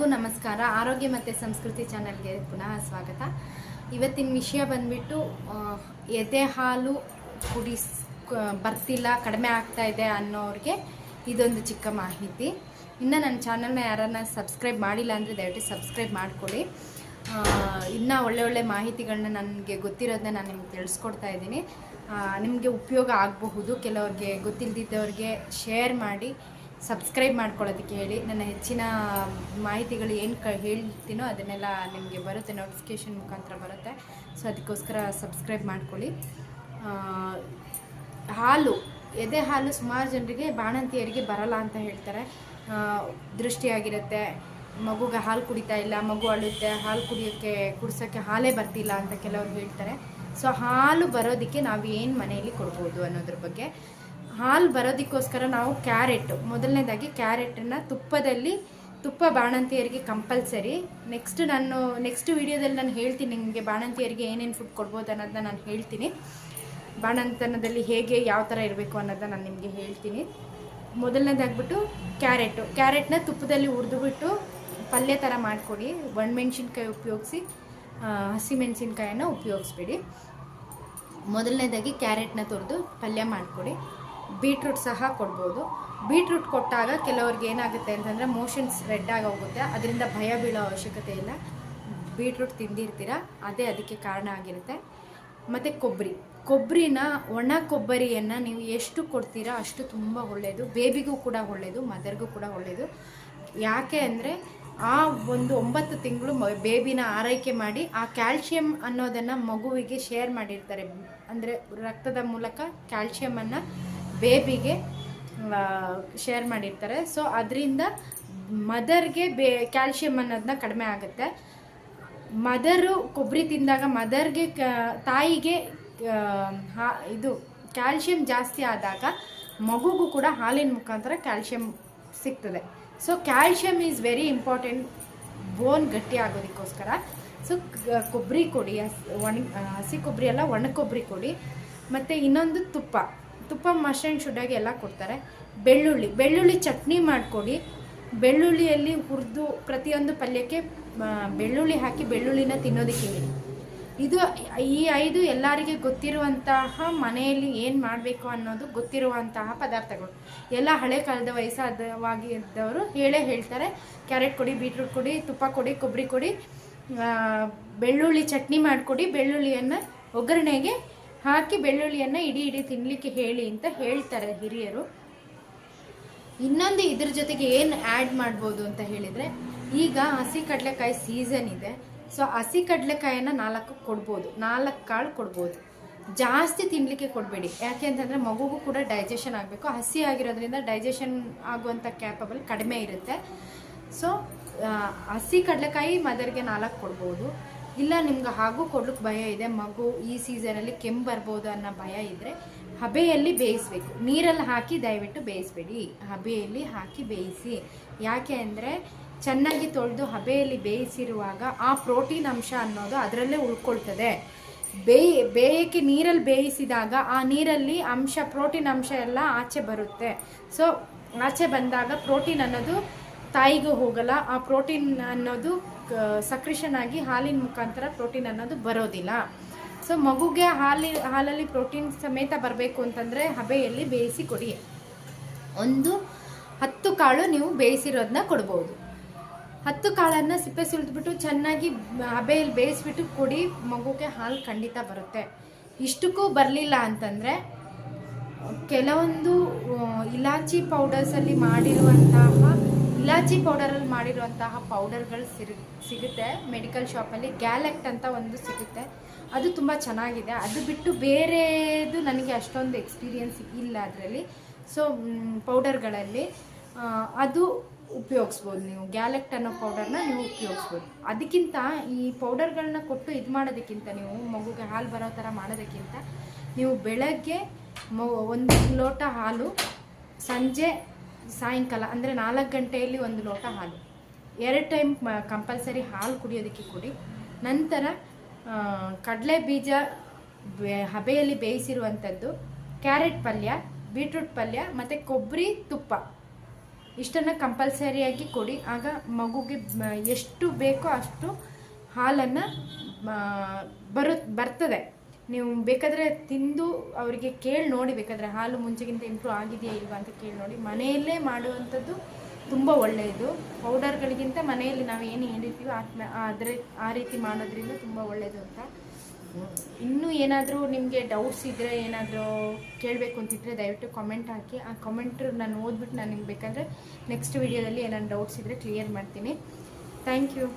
ಎಲ್ಲರಿಗೂ ನಮಸ್ಕಾರ. ಆರೋಗ್ಯ ಮತ್ತು ಸಂಸ್ಕೃತಿ ಚಾನಲ್ಗೆ ಪುನಃ ಸ್ವಾಗತ. ಇವತ್ತಿನ ವಿಷಯ ಬಂದ್ಬಿಟ್ಟು ಎದೆ ಹಾಲು ಕುಡಿಸ್ ಬರ್ತಿಲ್ಲ, ಕಡಿಮೆ ಆಗ್ತಾ ಇದೆ ಅನ್ನೋರಿಗೆ ಇದೊಂದು ಚಿಕ್ಕ ಮಾಹಿತಿ. ಇನ್ನು ನನ್ನ ಚಾನಲ್ನ ಯಾರನ್ನ ಸಬ್ಸ್ಕ್ರೈಬ್ ಮಾಡಿಲ್ಲ ಅಂದರೆ ದಯವಿಟ್ಟು ಸಬ್ಸ್ಕ್ರೈಬ್ ಮಾಡಿಕೊಡಿ ಇನ್ನೂ ಒಳ್ಳೆ ಒಳ್ಳೆ ಮಾಹಿತಿಗಳನ್ನ ನನಗೆ ಗೊತ್ತಿರೋದನ್ನ ನಾನು ನಿಮ್ಗೆ ತಿಳಿಸ್ಕೊಡ್ತಾ ಇದ್ದೀನಿ. ನಿಮಗೆ ಉಪಯೋಗ ಆಗಬಹುದು. ಕೆಲವ್ರಿಗೆ ಗೊತ್ತಿಲ್ಲದಿದ್ದವ್ರಿಗೆ ಶೇರ್ ಮಾಡಿ. ಸಬ್ಸ್ಕ್ರೈಬ್ ಮಾಡ್ಕೊಳ್ಳೋದಕ್ಕೆ ಹೇಳಿ. ನನ್ನ ಹೆಚ್ಚಿನ ಮಾಹಿತಿಗಳು ಏನು ಕ ಹೇಳ್ತೀನೋ ಅದನ್ನೆಲ್ಲ ನಿಮಗೆ ಬರುತ್ತೆ ನೋಟಿಫಿಕೇಷನ್ ಮುಖಾಂತರ ಬರುತ್ತೆ. ಸೊ ಅದಕ್ಕೋಸ್ಕರ ಸಬ್ಸ್ಕ್ರೈಬ್ ಮಾಡ್ಕೊಳ್ಳಿ. ಹಾಲು, ಎದೆ ಹಾಲು ಸುಮಾರು ಜನರಿಗೆ ಬಾಣಂತಿಯರಿಗೆ ಬರಲ್ಲ ಅಂತ ಹೇಳ್ತಾರೆ. ದೃಷ್ಟಿಯಾಗಿರುತ್ತೆ. ಮಗುಗೆ ಹಾಲು ಕುಡಿತಾ ಇಲ್ಲ, ಮಗು ಅಳುತ್ತೆ, ಹಾಲು ಕುಡಿಯೋಕ್ಕೆ, ಕುಡಿಸೋಕ್ಕೆ ಹಾಲೇ ಬರ್ತಿಲ್ಲ ಅಂತ ಕೆಲವರು ಹೇಳ್ತಾರೆ. ಸೊ ಹಾಲು ಬರೋದಕ್ಕೆ ನಾವು ಏನು ಮನೆಯಲ್ಲಿ ಕೊಡ್ಬೋದು ಅನ್ನೋದ್ರ ಬಗ್ಗೆ. ಹಾಲು ಬರೋದಕ್ಕೋಸ್ಕರ ನಾವು ಕ್ಯಾರೆಟ್, ಮೊದಲನೇದಾಗಿ ಕ್ಯಾರೆಟನ್ನು ತುಪ್ಪದಲ್ಲಿ, ತುಪ್ಪ ಬಾಣಂತಿಯರಿಗೆ ಕಂಪಲ್ಸರಿ. ನೆಕ್ಸ್ಟ್ ನಾನು ನೆಕ್ಸ್ಟ್ ವಿಡಿಯೋದಲ್ಲಿ ನಾನು ಹೇಳ್ತೀನಿ ನಿಮಗೆ ಬಾಣಂತಿಯರಿಗೆ ಏನೇನು ಫುಡ್ ಕೊಡ್ಬೋದು ಅನ್ನೋದನ್ನ ನಾನು ಹೇಳ್ತೀನಿ. ಬಾಣಂತನದಲ್ಲಿ ಹೇಗೆ ಯಾವ ಥರ ಇರಬೇಕು ಅನ್ನೋದನ್ನ ನಾನು ನಿಮಗೆ ಹೇಳ್ತೀನಿ. ಮೊದಲನೇದಾಗ್ಬಿಟ್ಟು ಕ್ಯಾರೆಟು. ಕ್ಯಾರೆಟ್ನ ತುಪ್ಪದಲ್ಲಿ ಹುರಿದುಬಿಟ್ಟು ಪಲ್ಯ ಥರ ಮಾಡಿಕೊಡಿ. ಒಣಮೆಣ್ಸಿನ್ಕಾಯಿ ಉಪಯೋಗಿಸಿ ಹಸಿಮೆಣಸಿನ್ಕಾಯನ್ನು ಉಪಯೋಗಿಸ್ಬೇಡಿ. ಮೊದಲನೇದಾಗಿ ಕ್ಯಾರೆಟ್ನ ತುರಿದು ಪಲ್ಯ ಮಾಡಿಕೊಡಿ. ಬೀಟ್ರೂಟ್ ಸಹ ಕೊಡ್ಬೋದು. ಬೀಟ್ರೂಟ್ ಕೊಟ್ಟಾಗ ಕೆಲವ್ರಿಗೆ ಏನಾಗುತ್ತೆ ಅಂತಂದರೆ ಮೋಷನ್ಸ್ ರೆಡ್ ಆಗಿ ಹೋಗುತ್ತೆ. ಅದರಿಂದ ಭಯ ಬೀಳೋ ಅವಶ್ಯಕತೆ ಇಲ್ಲ. ಬೀಟ್ರೂಟ್ ತಿಂದಿರ್ತೀರ, ಅದೇ ಅದಕ್ಕೆ ಕಾರಣ ಆಗಿರುತ್ತೆ. ಮತ್ತು ಕೊಬ್ಬರಿ. ಕೊಬ್ಬರಿನ, ಒಣ ಕೊಬ್ಬರಿಯನ್ನು ನೀವು ಎಷ್ಟು ಕೊಡ್ತೀರಾ ಅಷ್ಟು ತುಂಬ ಒಳ್ಳೆಯದು ಬೇಬಿಗೂ ಕೂಡ ಒಳ್ಳೆಯದು ಮದರ್ಗೂ ಕೂಡ ಒಳ್ಳೆಯದು ಯಾಕೆ ಅಂದರೆ ಆ ಒಂದು ಒಂಬತ್ತು ತಿಂಗಳು ಮ, ಬೇಬಿನ ಆರೈಕೆ ಮಾಡಿ ಆ ಕ್ಯಾಲ್ಶಿಯಂ ಅನ್ನೋದನ್ನು ಮಗುವಿಗೆ ಶೇರ್ ಮಾಡಿರ್ತಾರೆ. ಅಂದರೆ ರಕ್ತದ ಮೂಲಕ ಕ್ಯಾಲ್ಶಿಯಮನ್ನು ಬೇಬಿಗೆ ಶೇರ್ ಮಾಡಿರ್ತಾರೆ. ಸೊ ಅದರಿಂದ ಮದರ್ಗೆ ಬೇ ಕ್ಯಾಲ್ಶಿಯಮ್ ಅನ್ನೋದನ್ನ ಕಡಿಮೆ ಆಗುತ್ತೆ. ಮದರು ಕೊಬ್ಬರಿ ತಿಂದಾಗ ಮದರ್ಗೆ ಕ, ತಾಯಿಗೆ ಹಾ, ಇದು ಕ್ಯಾಲ್ಶಿಯಂ ಜಾಸ್ತಿ ಆದಾಗ ಮಗುಗೂ ಕೂಡ ಹಾಲಿನ ಮುಖಾಂತರ ಕ್ಯಾಲ್ಶಿಯಂ ಸಿಗ್ತದೆ. So calcium is very important bone ಗಟ್ಟಿ ಆಗೋದಕ್ಕೋಸ್ಕರ. ಸೊ ಕೊಬ್ಬರಿ ಕೊಡಿ, ಹಸ್- ಒಣ, ಹಸಿ ಕೊಬ್ಬರಿ ಅಲ್ಲ ಒಣ ಕೊಬ್ಬರಿ ಕೊಡಿ. ಮತ್ತು ಇನ್ನೊಂದು ತುಪ್ಪ. ತುಪ್ಪ ಆ್ಯಂಡ್ ಶುಡ್ಡಾಗಿ ಎಲ್ಲ ಕೊಡ್ತಾರೆ. ಬೆಳ್ಳುಳ್ಳಿ ಬೆಳ್ಳುಳ್ಳಿ ಚಟ್ನಿ ಮಾಡಿಕೊಡಿ. ಬೆಳ್ಳುಳ್ಳಿಯಲ್ಲಿ ಹುರಿದು ಪ್ರತಿಯೊಂದು ಪಲ್ಯಕ್ಕೆ ಬೆಳ್ಳುಳ್ಳಿ ಹಾಕಿ ಬೆಳ್ಳುಳ್ಳಿನ ತಿನ್ನೋದಕ್ಕೆ ಹೇಳಿ. ಇದು ಈ ಐದು ಎಲ್ಲರಿಗೆ ಗೊತ್ತಿರುವಂತಹ ಮನೆಯಲ್ಲಿ ಏನು ಮಾಡಬೇಕು ಅನ್ನೋದು ಗೊತ್ತಿರುವಂತಹ ಪದಾರ್ಥಗಳು. ಎಲ್ಲ ಹಳೆ ಕಾಲದ ವಯಸ್ಸಾದವಾಗಿದ್ದವರು ಹೇಳೇ ಹೇಳ್ತಾರೆ. ಕ್ಯಾರೆಟ್ ಕೊಡಿ, ಬೀಟ್ರೂಟ್ ಕೊಡಿ, ತುಪ್ಪ ಕೊಡಿ, ಕೊಬ್ಬರಿ ಕೊಡಿ ಬೆಳ್ಳುಳ್ಳಿ ಚಟ್ನಿ ಮಾಡಿಕೊಡಿ. ಬೆಳ್ಳುಳ್ಳಿಯನ್ನು ಒಗ್ಗರಣೆಗೆ ಹಾಕಿ ಬೆಳ್ಳುಳ್ಳಿಯನ್ನು ಇಡೀ ಇಡೀ ತಿನ್ನಲಿಕ್ಕೆ ಹೇಳಿ ಅಂತ ಹೇಳ್ತಾರೆ ಹಿರಿಯರು. ಇನ್ನೊಂದು ಇದ್ರ ಜೊತೆಗೆ ಏನು ಆ್ಯಡ್ ಮಾಡ್ಬೋದು ಅಂತ ಹೇಳಿದರೆ, ಈಗ ಹಸಿ ಕಡಲೆಕಾಯಿ ಸೀಸನ್ ಇದೆ. ಸೊ ಹಸಿ ಕಡಲೆಕಾಯನ್ನು ನಾಲ್ಕು ಕೊಡ್ಬೋದು. ನಾಲ್ಕು ಕಾಳು ಕೊಡ್ಬೋದು. ಜಾಸ್ತಿ ತಿನ್ನಲಿಕ್ಕೆ ಕೊಡಬೇಡಿ. ಯಾಕೆ ಅಂತಂದರೆ ಮಗುಗೂ ಕೂಡ ಡೈಜೆಷನ್ ಆಗಬೇಕು. ಹಸಿ ಆಗಿರೋದ್ರಿಂದ ಡೈಜೆಷನ್ ಆಗುವಂಥ ಕ್ಯಾಪಬಲ್ ಕಡಿಮೆ ಇರುತ್ತೆ. ಸೊ ಹಸಿ ಕಡಲೆಕಾಯಿ ಮದರ್ಗೆ ನಾಲ್ಕು ಕೊಡ್ಬೋದು. ಇಲ್ಲ, ನಿಮ್ಗೆ ಹಾಗೂ ಕೊಡ್ಲಿಕ್ಕೆ ಭಯ ಇದೆ. ಮಗು ಈ ಸೀಸನಲ್ಲಿ ಕೆಮ್ಮು ಬರ್ಬೋದು ಅನ್ನೋ ಭಯ ಇದ್ದರೆ ಹಬೆಯಲ್ಲಿ ಬೇಯಿಸ್ಬೇಕು. ನೀರಲ್ಲಿ ಹಾಕಿ ದಯವಿಟ್ಟು ಬೇಯಿಸ್ಬೇಡಿ. ಹಬೆಯಲ್ಲಿ ಹಾಕಿ ಬೇಯಿಸಿ. ಯಾಕೆ ಅಂದರೆ ಚೆನ್ನಾಗಿ ತೊಳೆದು ಹಬೆಯಲ್ಲಿ ಬೇಯಿಸಿರುವಾಗ ಆ ಪ್ರೋಟೀನ್ ಅಂಶ ಅನ್ನೋದು ಅದರಲ್ಲೇ ಉಳ್ಕೊಳ್ತದೆ. ಬೇಯಿ, ಬೇಯಕ್ಕೆ ನೀರಲ್ಲಿ ಬೇಯಿಸಿದಾಗ ಆ ನೀರಲ್ಲಿ ಅಂಶ, ಪ್ರೋಟೀನ್ ಅಂಶ ಎಲ್ಲ ಆಚೆ ಬರುತ್ತೆ. ಸೊ ಆಚೆ ಬಂದಾಗ ಪ್ರೋಟೀನ್ ಅನ್ನೋದು ತಾಯಿಗೂ ಹೋಗಲ್ಲ. ಆ ಪ್ರೋಟೀನ್ ಅನ್ನೋದು ಸಕ್ರಿಷನ್ ಆಗಿ ಹಾಲಿನ ಮುಖಾಂತರ ಪ್ರೋಟೀನ್ ಅನ್ನೋದು ಬರೋದಿಲ್ಲ. ಸೊ ಮಗುಗೆ ಹಾಲಿ, ಹಾಲಲ್ಲಿ ಪ್ರೋಟೀನ್ ಸಮೇತ ಬರಬೇಕು ಅಂತಂದರೆ ಹಬೆಯಲ್ಲಿ ಬೇಯಿಸಿ ಕೊಡಿ. ಒಂದು ಹತ್ತು ಕಾಳು ನೀವು ಬೇಯಿಸಿರೋದನ್ನ ಕೊಡ್ಬೋದು. ಹತ್ತು ಕಾಳನ್ನು ಸಿಪ್ಪೆ ಸುಲಿದ್ಬಿಟ್ಟು ಚೆನ್ನಾಗಿ ಹಬೆಯಲ್ಲಿ ಬೇಯಿಸ್ಬಿಟ್ಟು ಕೊಡಿ, ಮಗುಗೆ ಹಾಲು ಖಂಡಿತ ಬರುತ್ತೆ. ಇಷ್ಟಕ್ಕೂ ಬರಲಿಲ್ಲ ಅಂತಂದರೆ ಕೆಲವೊಂದು ಇಲಾಚಿ ಪೌಡರ್ಸಲ್ಲಿ ಮಾಡಿರುವಂತಹ ಇಲಾಚಿ ಪೌಡರಲ್ಲಿ ಮಾಡಿರುವಂತಹ ಪೌಡರ್ಗಳು ಸಿರು, ಸಿಗುತ್ತೆ. ಮೆಡಿಕಲ್ ಶಾಪಲ್ಲಿ ಗ್ಯಾಲೆಕ್ಟ್ ಅಂತ ಒಂದು ಸಿಗುತ್ತೆ. ಅದು ತುಂಬ ಚೆನ್ನಾಗಿದೆ. ಅದು ಬಿಟ್ಟು ಬೇರೆದು ನನಗೆ ಅಷ್ಟೊಂದು ಎಕ್ಸ್ಪೀರಿಯನ್ಸ್ ಇಲ್ಲ ಅದರಲ್ಲಿ. ಸೊ ಪೌಡರ್ಗಳಲ್ಲಿ ಅದು ಉಪಯೋಗಿಸ್ಬೋದು ನೀವು. ಗ್ಯಾಲೆಕ್ಟ್ ಅನ್ನೋ ಪೌಡರ್ನ ನೀವು ಉಪಯೋಗಿಸ್ಬೋದು. ಅದಕ್ಕಿಂತ ಈ ಪೌಡರ್ಗಳನ್ನ ಕೊಟ್ಟು ಇದು ಮಾಡೋದಕ್ಕಿಂತ, ನೀವು ಮಗುಗೆ ಹಾಲು ಬರೋ ಥರ ಮಾಡೋದಕ್ಕಿಂತ, ನೀವು ಬೆಳಗ್ಗೆ ಮೊ ಒಂದು ಲೋಟ ಹಾಲು ಸಂಜೆ ಸಾಯಂಕಾಲ, ಅಂದರೆ ನಾಲ್ಕು ಗಂಟೆಯಲ್ಲಿ ಒಂದು ಲೋಟ ಹಾಲು. ಎರಡು ಟೈಮ್ ಕಂಪಲ್ಸರಿ ಹಾಲು ಕುಡಿಯೋದಕ್ಕೆ ಕೊಡಿ. ನಂತರ ಕಡಲೆ ಬೀಜ ಹಬೆಯಲ್ಲಿ ಬೇಯಿಸಿರುವಂಥದ್ದು, ಕ್ಯಾರೆಟ್ ಪಲ್ಯ, ಬೀಟ್ರೂಟ್ ಪಲ್ಯ, ಮತ್ತು ಕೊಬ್ಬರಿ ತುಪ್ಪ. ಇಷ್ಟನ್ನು ಕಂಪಲ್ಸರಿಯಾಗಿ ಕೊಡಿ. ಆಗ ಮಗುಗೆ ಎಷ್ಟು ಬೇಕೋ ಅಷ್ಟು ಹಾಲನ್ನು ಬರು, ಬರ್ತದೆ. ನೀವು ಬೇಕಾದರೆ ತಿಂದು ಅವರಿಗೆ ಕೇಳಿ ನೋಡಿ ಬೇಕಾದರೆ ಹಾಲು ಮುಂಚೆಗಿಂತ ಇಂಪ್ರೂವ್ ಆಗಿದೆಯಾ ಇಲ್ವಾ ಅಂತ ಕೇಳಿ ನೋಡಿ. ಮನೆಯಲ್ಲೇ ಮಾಡುವಂಥದ್ದು ತುಂಬ ಒಳ್ಳೆಯದು. ಪೌಡರ್ಗಳಿಗಿಂತ ಮನೆಯಲ್ಲಿ ನಾವು ಏನು ಹೇಳಿರ್ತೀವೋ ಅದ್ರೆ ಆ ರೀತಿ ಮಾಡೋದ್ರಿಂದ ತುಂಬ ಒಳ್ಳೆಯದು ಅಂತ. ಇನ್ನೂ ಏನಾದರೂ ನಿಮಗೆ ಡೌಟ್ಸ್ ಇದ್ದರೆ ಏನಾದರೂ ಕೇಳಬೇಕು ಅಂತಿದ್ರೆ ದಯವಿಟ್ಟು ಕಾಮೆಂಟ್ ಹಾಕಿ. ಆ ಕಾಮೆಂಟ್ ನಾನು ಓದ್ಬಿಟ್ಟು ನಾನು ನಿಮ್ಗೆ ಬೇಕಾದರೆ ನೆಕ್ಸ್ಟ್ ವೀಡಿಯೋದಲ್ಲಿ ಏನಾದ್ರು ಡೌಟ್ಸ್ ಇದ್ದರೆ ಕ್ಲಿಯರ್ ಮಾಡ್ತೀನಿ. Thank you